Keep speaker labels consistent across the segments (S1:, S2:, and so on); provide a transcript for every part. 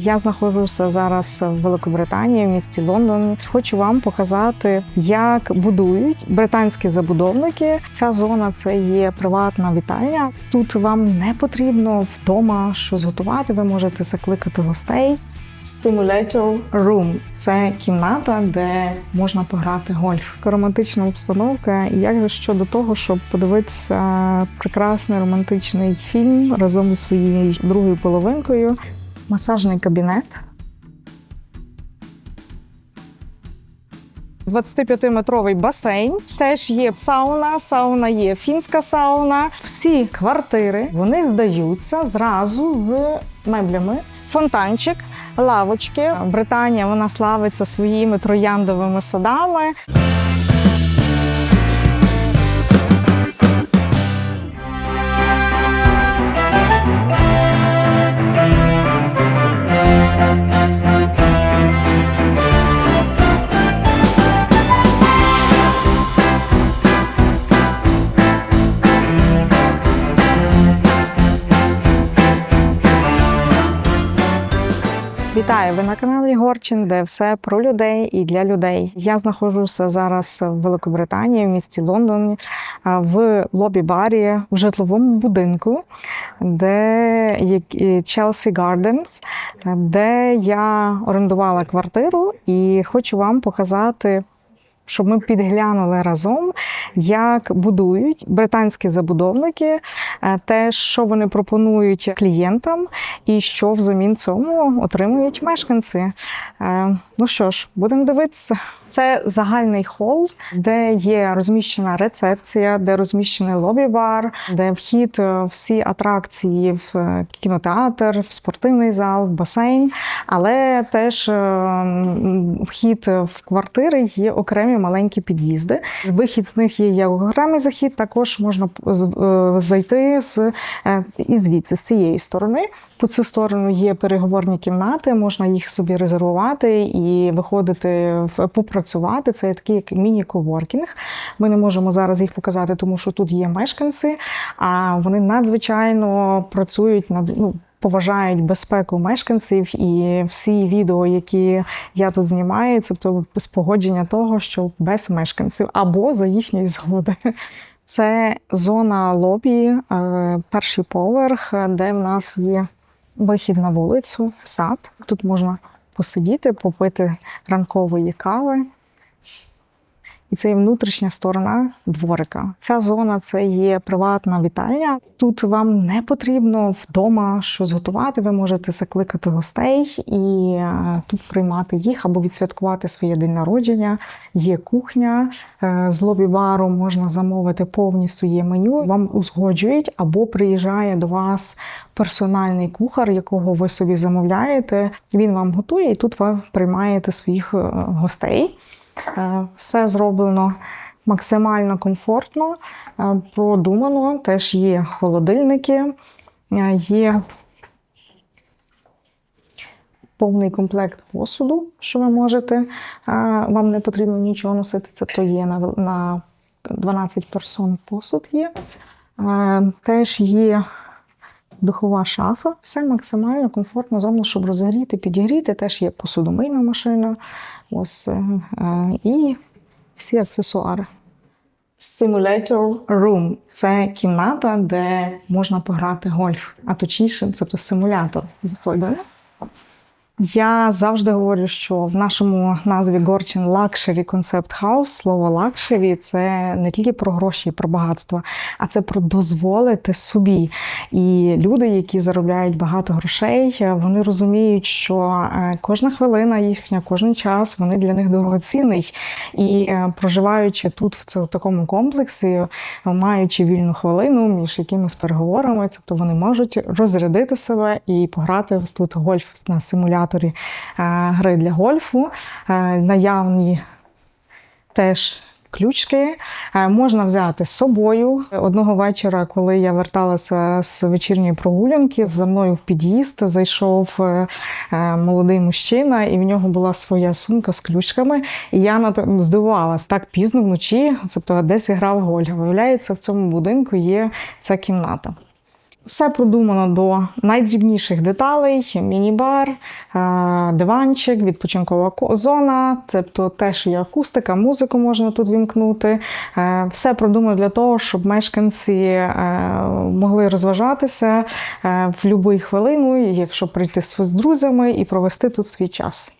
S1: Я знаходжуся зараз в Великобританії, в місті Лондон. Хочу вам показати, як будують британські забудовники. Ця зона це є приватна вітальня. Тут вам не потрібно вдома щось готувати. Ви можете закликати гостей. Simulator Room – це кімната, де можна пограти гольф. Романтична обстановка. Як же щодо того, щоб подивитися прекрасний романтичний фільм разом зі своєю другою половинкою, масажний кабінет. 25-метровий басейн. Теж є сауна, сауна є фінська сауна. Всі квартири вони здаються зразу з меблями. Фонтанчик, лавочки. Британія вона славиться своїми трояндовими садами. Вітаю! Ви на каналі Горчин, де все про людей і для людей. Я знаходжуся зараз в Великобританії, в місті Лондон, в лобі-барі в житловому будинку, де Chelsea Gardens, де я орендувала квартиру і хочу вам показати. Щоб ми підглянули разом, як будують британські забудовники, е, те, що вони пропонують клієнтам, і що взамін цьому отримують мешканці. Ну що ж, будемо дивитися. Це загальний хол, де є розміщена рецепція, де розміщений лобі-бар, де вхід е, всі атракції в е, кінотеатр, в спортивний зал, в басейн. Але теж е, вхід в квартири є окремі маленькі під'їзди. Вихід з них є як окремий захід, також можна зайти з і звідси, з цієї сторони. По цю сторону є переговорні кімнати, можна їх собі резервувати і виходити в попрацювати. Це такий як міні-коворкінг. Ми не можемо зараз їх показати, тому що тут є мешканці, а вони надзвичайно працюють над. Ну, Поважають безпеку мешканців і всі відео, які я тут знімаю, це тобто спогодження того, що без мешканців або за їхньої згоди. Це зона лобі, е, перший поверх, де в нас є вихід на вулицю, в сад. Тут можна посидіти, попити ранкової кави. І це є внутрішня сторона дворика. Ця зона це є приватна вітальня. Тут вам не потрібно вдома щось готувати. Ви можете закликати гостей і е, тут приймати їх або відсвяткувати своє день народження. Є кухня е, з лобі-бару можна замовити повністю є меню. Вам узгоджують або приїжджає до вас персональний кухар, якого ви собі замовляєте. Він вам готує, і тут ви приймаєте своїх е, гостей. Е, Все зроблено максимально комфортно, е, продумано. Теж є холодильники, е, є повний комплект посуду, що ви можете. Вам не потрібно нічого носити. Це то є на, 12 персон посуд є. Теж є духова шафа. Все максимально комфортно зовно, щоб розігріти, підігріти. Теж є посудомийна машина. Ось е, е, і всі аксесуари. Simulator Room – це кімната, де можна пограти гольф, а точніше, це то симулятор. Заходимо. Я завжди говорю, що в нашому назві Горчин Luxury Concept House слово luxury – це не тільки про гроші про багатство, а це про дозволити собі. І люди, які заробляють багато грошей, вони розуміють, що е, кожна хвилина їхня, кожен час вони для них дорогоцінний. І е, проживаючи тут в такому комплексі, маючи вільну хвилину між якимись переговорами, тобто вони можуть розрядити себе і пограти тут гольф на симуляторі е, гри для гольфу. Наявні теж ключки. Можна взяти з собою. Одного вечора, коли я верталася з вечірньої прогулянки, за мною в під'їзд зайшов е, е, молодий мужчина, і в нього була своя сумка з ключками. І я здивувалась так пізно вночі, тобто десь грав гольф. Виявляється, в цьому будинку є ця кімната. Все продумано до найдрібніших деталей: міні-бар, е, диванчик, відпочинкова ко- зона, тобто теж є акустика, музику можна тут вімкнути. Е, Все продумано для того, щоб мешканці е, могли розважатися в будь-яку хвилину, якщо прийти з друзями і провести тут свій час.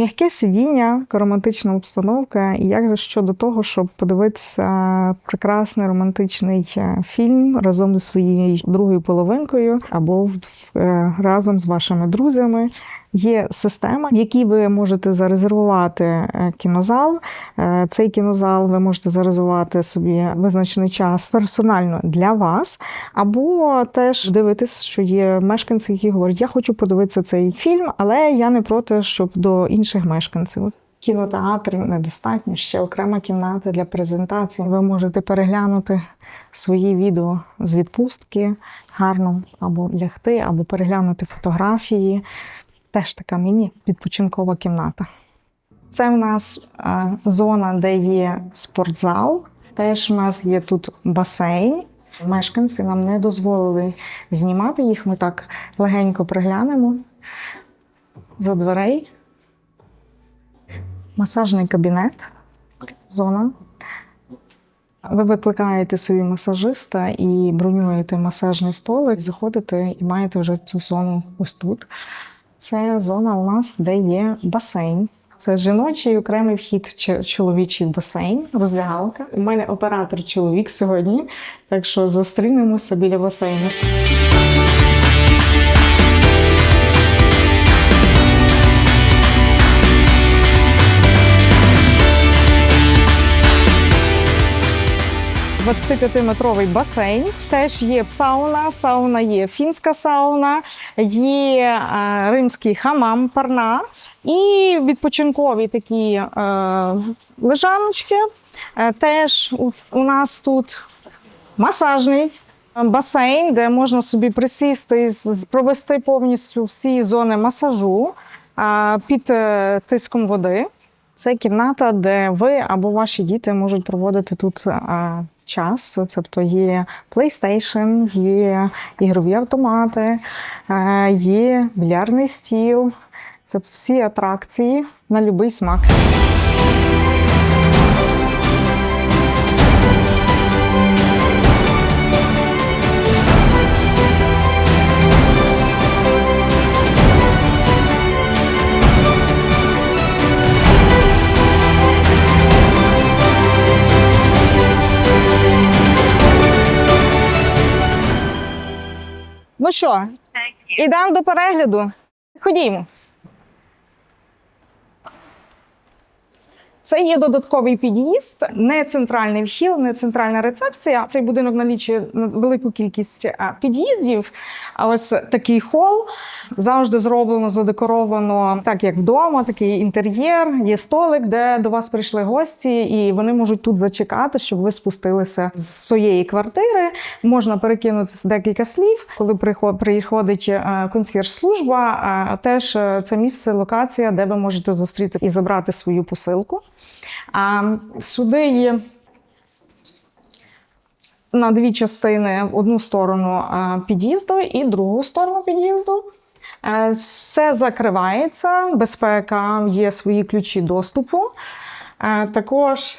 S1: М'яке сидіння, романтична обстановка. І як же щодо того, щоб подивитися прекрасний романтичний е, фільм разом зі своєю другою половинкою або в- е, разом з вашими друзями. Є система, в якій ви можете зарезервувати е, кінозал. Е, Цей кінозал ви можете зарезервувати собі визначений час персонально для вас, або теж дивитись, що є мешканці, які говорять, я хочу подивитися цей фільм, але я не проти, щоб до інших мешканців. От Кінотеатрів недостатньо, ще окрема кімната для презентації. Ви можете переглянути свої відео з відпустки гарно, або лягти, або переглянути фотографії. Теж така міні-відпочинкова кімната. Це в нас е, зона, де є спортзал. Теж у нас є тут басейн. Мешканці нам не дозволили знімати їх. Ми так легенько приглянемо за дверей. Масажний кабінет, зона. Ви викликаєте собі масажиста і бронюєте масажний столик, заходите і маєте вже цю зону ось тут. Це зона у нас, де є басейн. Це жіночий окремий вхід, чоловічий басейн, роздягалка. У мене оператор чоловік сьогодні, так що зустрінемося біля басейну. – 25-метровий басейн. Теж є сауна, сауна є фінська сауна, є е, римський хамам, парна і відпочинкові такі е, лежаночки. Е, теж у, нас тут масажний басейн, де можна собі присісти і провести повністю всі зони масажу під тиском води. Це кімната, де ви або ваші діти можуть проводити тут час. Тобто є PlayStation, є ігрові автомати, е, є більярдний стіл, тобто всі атракції на будь-який смак. Ну що, ідемо до перегляду. Ходімо. Це є додатковий під'їзд, не центральний вхід, не центральна рецепція. Цей будинок налічує велику кількість під'їздів. А ось такий хол завжди зроблено, задекоровано так, як вдома, такий інтер'єр. Є столик, де до вас прийшли гості, і вони можуть тут зачекати, щоб ви спустилися з своєї квартири. Можна перекинутися декілька слів, коли приход- приходить е, консьєрж-служба. е, Теж е, це місце, локація, де ви можете зустріти і забрати свою посилку. А сюди є на дві частини в одну сторону під'їзду і другу сторону під'їзду. Е, Все закривається, безпека, є свої ключі доступу. Е, Також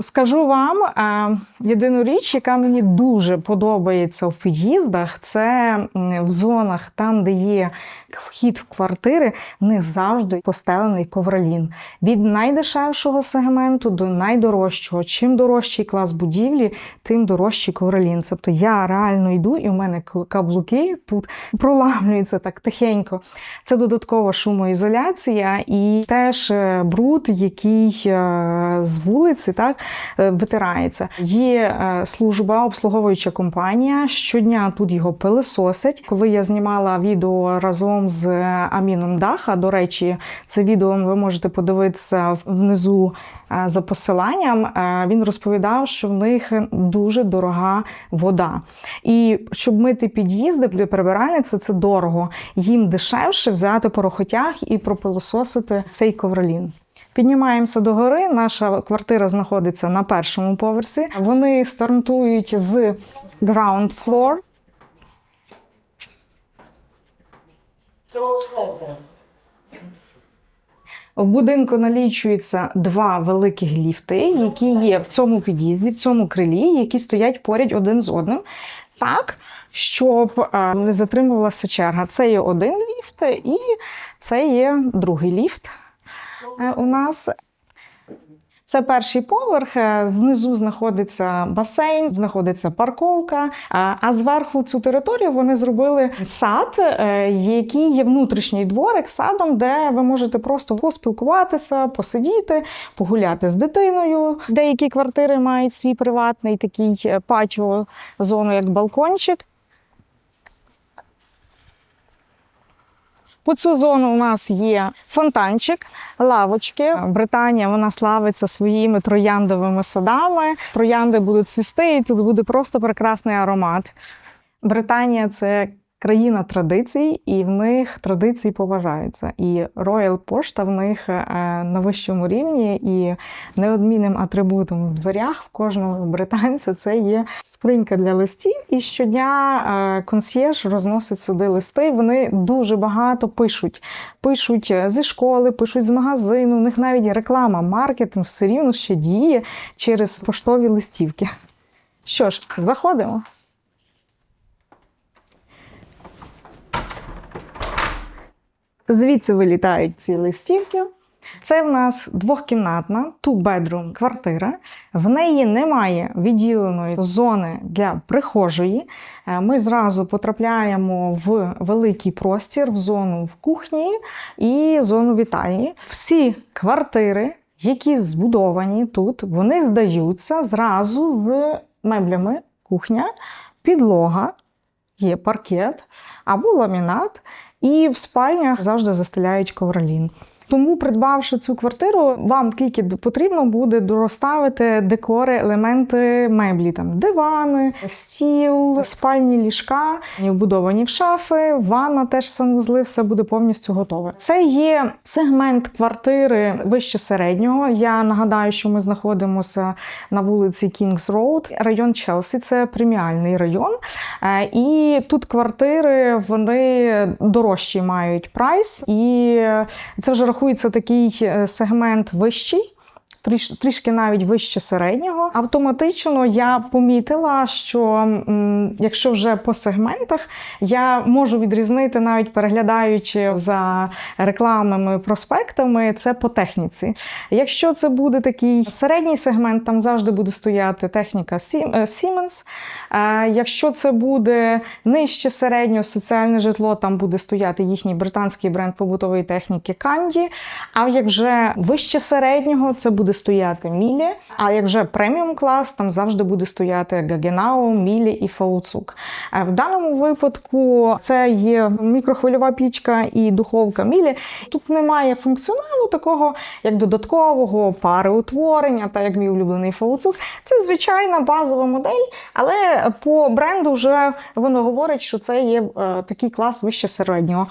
S1: скажу вам е, єдину річ, яка мені дуже подобається в під'їздах, це в зонах, там, де є вхід в квартири, них завжди постелений ковролін. Від найдешевшого сегменту до найдорожчого. Чим дорожчий клас будівлі, тим дорожчий ковролін. Тобто я реально йду, і в мене каблуки тут проламлюються так тихенько. Це додаткова шумоізоляція і теж е, бруд, який е, з вулиці так е, витирається. Є е, служба, обслуговуюча компанія. Щодня тут його пилисосять. Коли я знімала відео разом з Аміном Даха, до речі, це відео ви можете подивитися внизу е, за посиланням. Е, Він розповідав, що в них дуже дорога вода. І щоб мити під'їзди для прибиральниці, це дорого. Їм дешевше взяти порохотяг і пропилососити цей ковролін. Піднімаємося до гори. Наша квартира знаходиться на першому поверсі. Вони стартують з ground floor. В будинку налічується два великих ліфти, які є в цьому під'їзді, в цьому крилі, які стоять поряд один з одним. Так, щоб не затримувалася черга. Це є один ліфт, і це є другий ліфт. Е, У нас це перший поверх. е, Внизу знаходиться басейн, знаходиться парковка. А а зверху цю територію вони зробили сад, е, який є внутрішній дворик садом, де ви можете просто поспілкуватися, посидіти, погуляти з дитиною. Деякі квартири мають свій приватний такий е, патіо зону, як балкончик. По цю зону у нас є фонтанчик, лавочки. Британія вона славиться своїми трояндовими садами. Троянди будуть цвісти, і тут буде просто прекрасний аромат. Британія це країна традицій, і в них традиції поважаються. І Royal Пошта в них е, на вищому рівні, і неодмінним атрибутом в дверях в кожного британця це є скринька для листів. І щодня е, консьєрж розносить сюди листи. Вони дуже багато пишуть. Пишуть е, зі школи, пишуть з магазину. У них навіть реклама, маркетинг все рівно ще діє через поштові листівки. Що ж, заходимо. Звідси вилітають ці листівки. Це в нас двохкімнатна two-bedroom квартира. В неї немає відділеної зони для прихожої. Е, Ми зразу потрапляємо в великий простір, в зону в кухні і зону вітальні. Всі квартири, які збудовані тут, вони здаються зразу з меблями кухня, підлога, є паркет або ламінат. І в спальнях завжди застеляють ковролін. Тому, придбавши цю квартиру, вам тільки потрібно буде розставити декори, елементи меблі, там дивани, стіл, спальні ліжка, вбудовані в шафи, ванна теж санвузли, все буде повністю готове. Це є сегмент квартири вище середнього. Я нагадаю, що ми знаходимося на вулиці Kings Road, район Челсі. Це преміальний район. Е, І тут квартири вони дорожчі мають прайс, і це вже рахується такий е, сегмент вищий. Тріш- Трішки навіть вище середнього. Автоматично я помітила, що якщо вже по сегментах, я можу відрізнити, навіть переглядаючи за рекламними проспектами, це по техніці. Якщо це буде такий середній сегмент, там завжди буде стояти техніка е, Siemens. Е, Якщо це буде нижче середнього соціальне житло, там буде стояти їхній британський бренд побутової техніки Канді. А як вже вище середнього, це буде стояти Мілі. А як вже преміум клас, там завжди буде стояти Гагенау, Мілі і Фауцук. Е, В даному випадку це є мікрохвильова пічка і духовка Мілі. Тут немає функціоналу такого, як додаткового пареутворення, та як мій улюблений Фауцук. Це звичайна базова модель, але по бренду вже воно говорить, що це є е, такий клас вище середнього.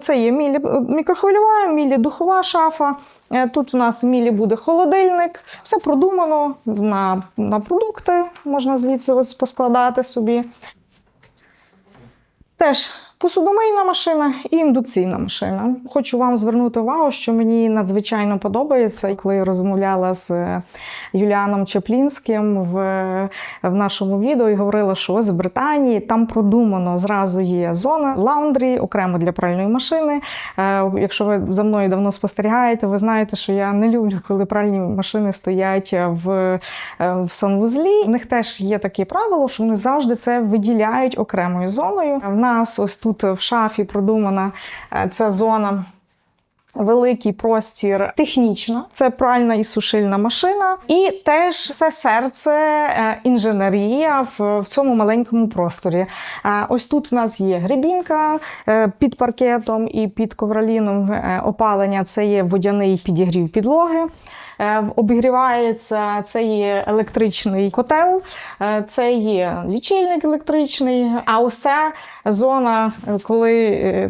S1: Це є мілі мікрохвильова, мілі духова шафа. Е, Тут у нас в мілі буде холодильник. Все продумано на, на продукти, можна звідси ось поскладати собі. Теж посудомийна машина і індукційна машина. Хочу вам звернути увагу, що мені надзвичайно подобається, коли я розмовляла з е, Юліаном Чаплінським в, в нашому відео і говорила, що ось в Британії там продумано зразу є зона лаундрі, окремо для пральної машини. Е, Якщо ви за мною давно спостерігаєте, ви знаєте, що я не люблю, коли пральні машини стоять в, е, в санвузлі. У них теж є таке правило, що вони завжди це виділяють окремою зоною. В нас ось тут в шафі продумана е, ця зона великий простір технічно. Це пральна і сушильна машина, і теж все серце е, інженерія в, цьому маленькому просторі. Е, Ось тут в нас є грибінка е, під паркетом і під ковроліном опалення. Це є водяний підігрів підлоги. Обігрівається це є електричний котел, це є лічильник електричний. А ця зона, коли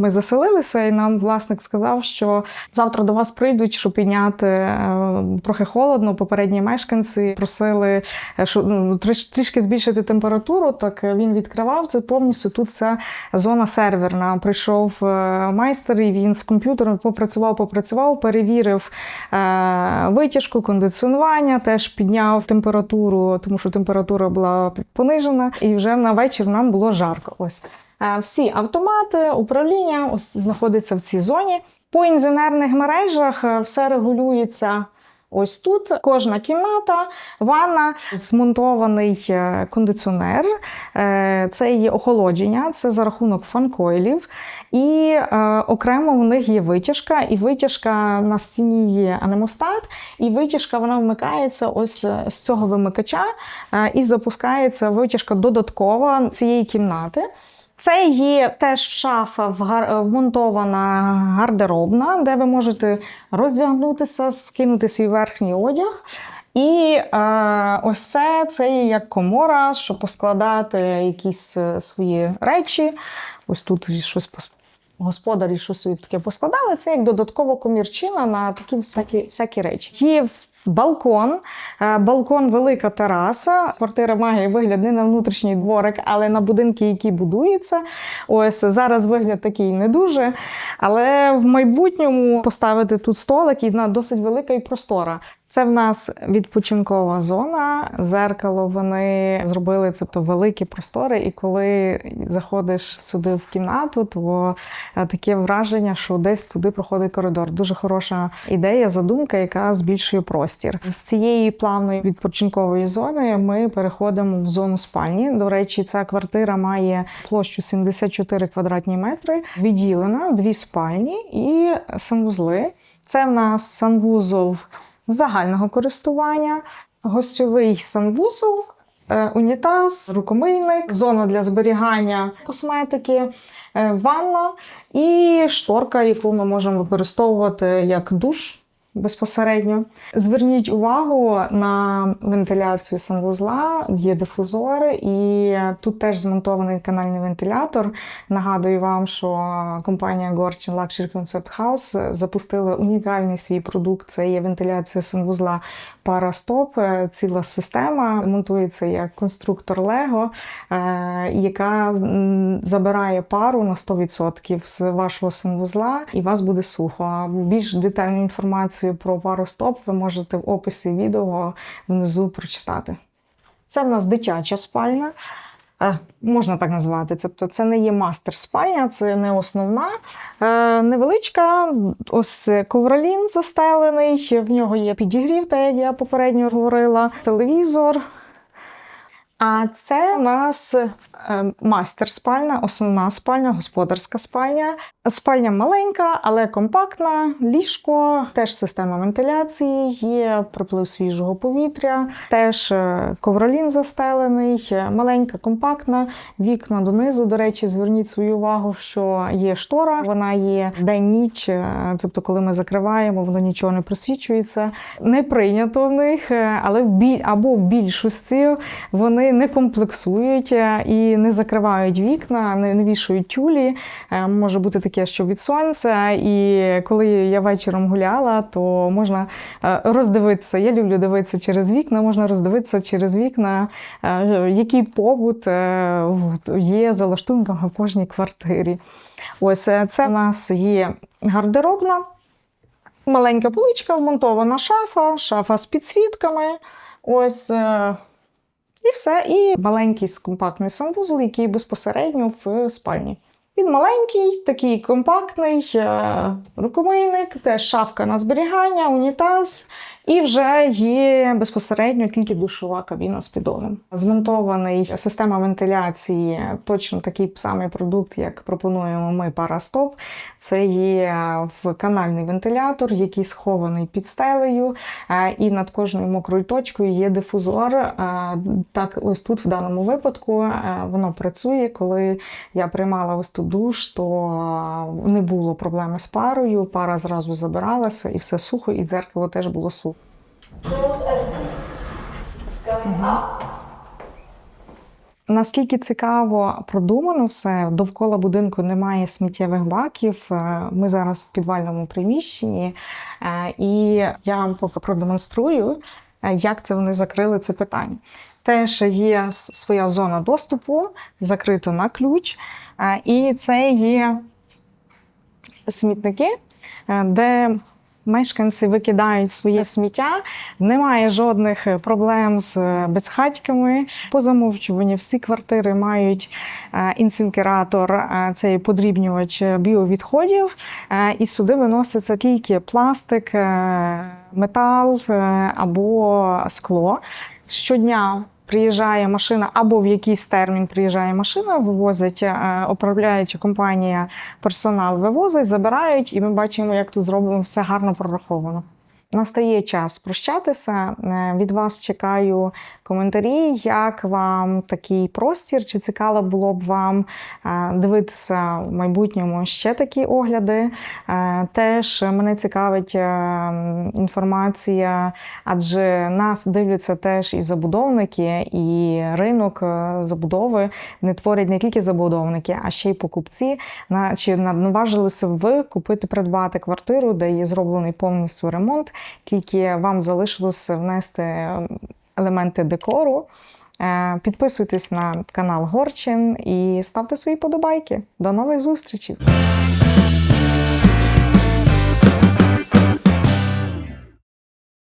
S1: ми заселилися, і нам власник сказав, що завтра до вас прийдуть, щоб підняти е, трохи холодно. Попередні мешканці просили, е, що ну, трішки збільшити температуру. Так е, він відкривав це повністю. Тут це зона серверна. Прийшов майстер, і він з комп'ютером попрацював, попрацював, перевірив витяжку, кондиціонування, теж підняв температуру, тому що температура була понижена, і вже на вечір нам було жарко. Ось. Е, Всі автомати, управління ось знаходяться в цій зоні. По інженерних мережах е, все регулюється. Ось тут кожна кімната, ванна, змонтований е, кондиціонер, це є охолодження, це за рахунок фанкойлів. І окремо у них є витяжка, і витяжка на стіні є анемостат, і витяжка вона вмикається ось з цього вимикача і запускається витяжка додаткова цієї кімнати. Це є теж шафа вмонтована гардеробна, де ви можете роздягнутися, скинути свій верхній одяг. І е, ось це, це є як комора, щоб поскладати якісь е, свої речі. Ось тут щось господарі щось собі таке поскладали. Це як додаткова комірчина на такі всякі, всякі речі. Є балкон, Е, балкон велика тераса. Квартира має вигляд не на внутрішній дворик, але на будинки, які будуються. Ось зараз вигляд такий не дуже. Але в майбутньому поставити тут столик і вона досить велика і простора. Це в нас відпочинкова зона. Зеркало вони зробили тобто великі простори. І коли заходиш сюди в кімнату, то е, таке враження, що десь туди проходить коридор. Дуже хороша ідея, задумка, яка збільшує простір. З цієї плавної відпочинкової зони ми переходимо в зону спальні. До речі, ця квартира має площу 74 квадратні метри, відділена дві спальні і санвузли. Це в нас санвузол загального користування, гостьовий санвузол. е, Унітаз, рукомийник, зона для зберігання косметики, е, ванна і шторка, яку ми можемо використовувати як душ безпосередньо. Зверніть увагу на вентиляцію санвузла, є дифузор, і тут теж змонтований канальний вентилятор. Нагадую вам, що компанія Gorchin Luxury Concept House запустила унікальний свій продукт. Це є вентиляція санвузла Парастоп, ціла система. Монтується як конструктор Лего, е, яка забирає пару на 100% з вашого санвузла, і вас буде сухо. Більш детальну інформацію про паростоп ви можете в описі відео внизу прочитати. Це в нас дитяча спальня. Е, Можна так назвати. Тобто це не є мастер спальня, це не основна. Е, невеличка, ось ковролін застелений, в нього є підігрів, так як я попередньо говорила, телевізор. А це у нас е, мастер спальня, основна спальня, господарська спальня. Спальня маленька, але компактна, ліжко, теж система вентиляції, є приплив свіжого повітря, теж е, ковролін застелений, е, маленька, компактна, вікна донизу. До речі, зверніть свою увагу, що є штора, вона є день-ніч, тобто, коли ми закриваємо, воно нічого не просвічується. Не прийнято в них, але в біль або в більшості вони не комплексують е, і не закривають вікна, не, вішають тюлі. Е, Може бути таке, що від сонця. І коли я вечором гуляла, то можна е, роздивитися. Я люблю дивитися через вікна, можна роздивитися через вікна, який побут є за лаштунками в кожній квартирі. Ось це в нас є гардеробна. Маленька поличка, вмонтована шафа, шафа з підсвітками. Ось і все. І маленький компактний санвузол, який безпосередньо в спальні. Він маленький, такий компактний, е, рукомийник, теж шафка на зберігання, унітаз І вже є безпосередньо тільки душова кабіна з піддоном. Змонтований система вентиляції, точно такий самий продукт, як пропонуємо ми Парастоп. Це є канальний вентилятор, який схований під стелею, е, і над кожною мокрою точкою є дифузор. Е, Так, ось тут в даному випадку е, воно працює. Коли я приймала ось тут душ, то не було проблеми з парою. Пара зразу забиралася, і все сухо, і дзеркало теж було сухо. Наскільки цікаво продумано все, довкола будинку немає сміттєвих баків. Е, Ми зараз в підвальному приміщенні, е, і я вам продемонструю, е, як це вони закрили це питання. Теж є своя зона доступу, закрито на ключ, і це є смітники, де мешканці викидають своє сміття. Немає жодних е, проблем з е, безхатьками. По замовчуванню всі квартири мають е, інсинкератор, е, цей подрібнювач біовідходів, і сюди виноситься тільки пластик, метал або скло. Щодня приїжджає машина, або в якийсь термін приїжджає машина, вивозить е, управляюча компанія, персонал вивозить, забирають, і ми бачимо, як тут зроблено все гарно прораховано. Настає час прощатися. Е, Від вас чекаю коментарі, як вам такий простір, чи цікаво було б вам е, дивитися в майбутньому ще такі огляди. Е, Теж мене цікавить інформація, адже нас дивляться теж і забудовники, і ринок забудови не творять не тільки забудовники, а ще й покупці. Чи наважилися ви купити придбати квартиру, де є зроблений повністю ремонт, тільки вам залишилося внести елементи декору. Е, Підписуйтесь на канал Горчин і ставте свої подобайки. До нових зустрічей!